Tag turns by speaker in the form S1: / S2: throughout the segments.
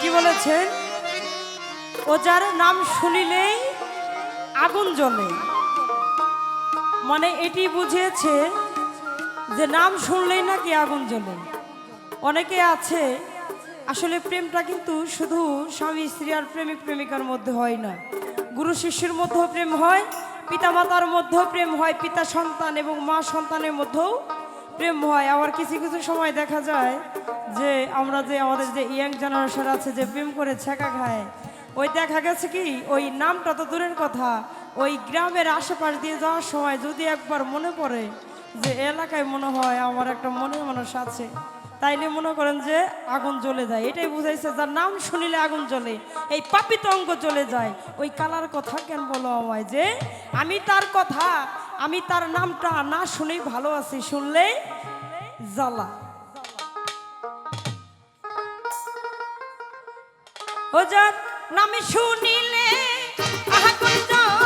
S1: কি বলেছেন? ও যার নাম শুনিলেই আগুন জ্বলে। মানে এটি বুঝিয়েছে যে নাম শুনলেই নাকি আগুন জ্বলে। অনেকে আছে, আসলে প্রেমটা কিন্তু শুধু স্বামী, স্ত্রী আর প্রেমিক, প্রেমিকার মধ্যে হয় না। গুরু শিষ্যের মধ্যেও প্রেম হয়, পিতামাতার মধ্যেও প্রেম হয়, পিতা সন্তান এবং মা সন্তানের মধ্যেও প্রেম হয়, আবার কিছু কিছু সময় দেখা যায় যে আমরা যে আমাদের যে ইয়াং জেনারেশন আছে যে প্রেম করে ছেঁকা খায়। ওই দেখা গেছে কি, ওই নামটা তো দূরের কথা, ওই গ্রামের আশেপাশ দিয়ে যাওয়ার সময় যদি একবার মনে পড়ে যে এলাকায় মনে হয় আমার একটা মনের মানুষ আছে, তাইলে মনে করেন যে আগুন জ্বলে যায়। এটাই বুঝাইছে যার নাম শুনিলে আগুন জ্বলে, এই পাপিত অঙ্গ জ্বলে যায়। ওই কালার কথা কেন বলো আমায় যে, আমি তার কথা আমি তার নামটা না শুনেই ভালো আছি, শুনলে? জ্বালা। ও যার নামে শুনিলে আগুন জ্বলে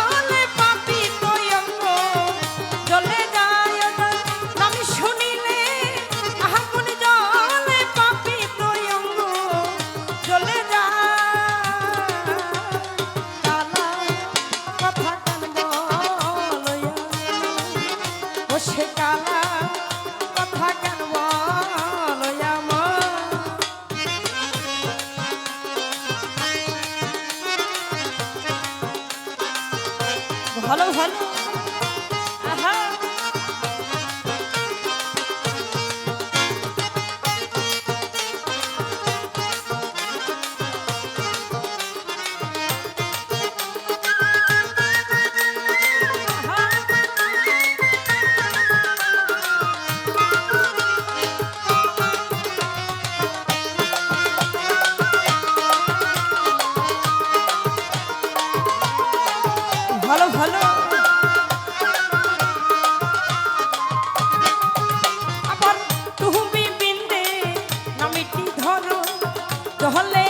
S1: জহলে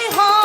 S1: কঠিন হয়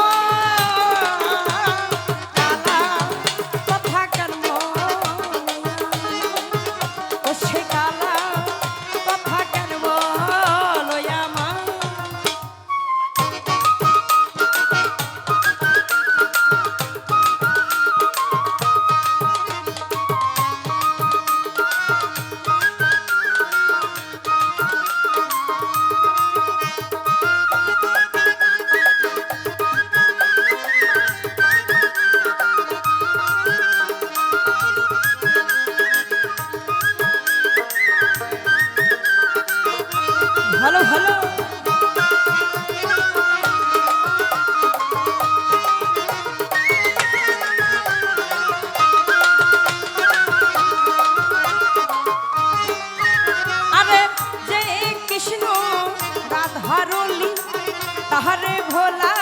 S1: তাহারে ভোলা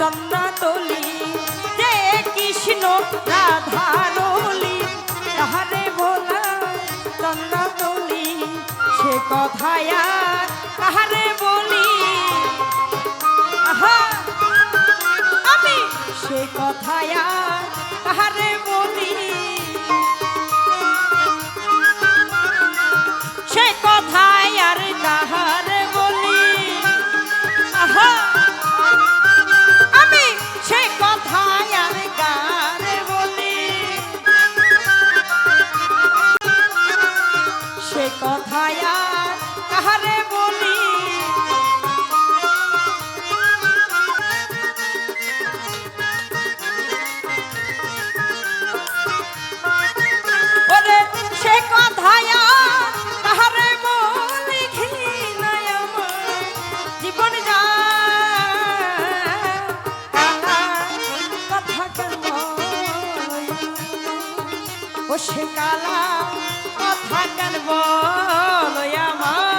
S1: চন্দ্রাতলি যে কৃষ্ণ রাধারলি তাহারে ভোলা চন্দ্রাতলি সে কথায় তাহারে বলি। আহা, আমি সে কথায় তাহারে কালা কথা কেন বলয়া মা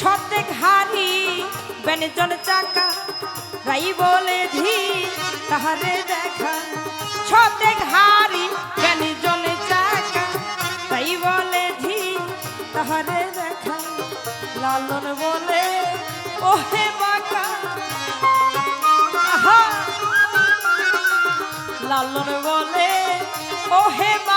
S1: সর্দেক হারি ব্যঞ্জন চাকা, রাই বলে ধি তাহারে দেখা। সর্দেক হারি ব্যঞ্জন চাকা, রাই বলে ধি তাহারে দেখা। লালন বলে, ওহে বাঁকা। লালন বলে, ওহে মা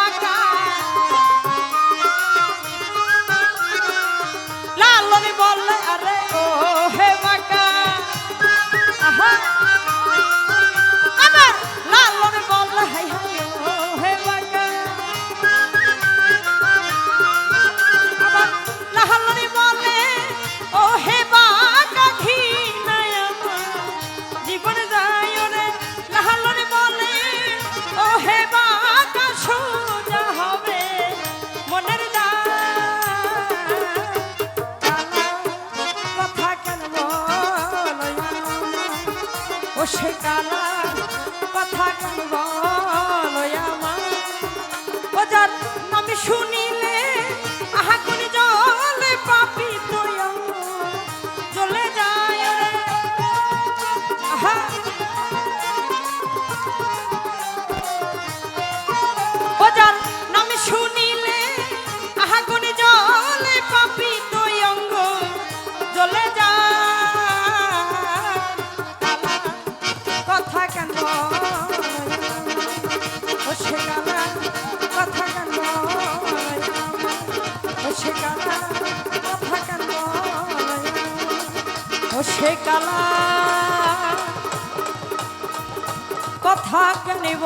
S1: সেকালা সে কালা। কথা কেনিব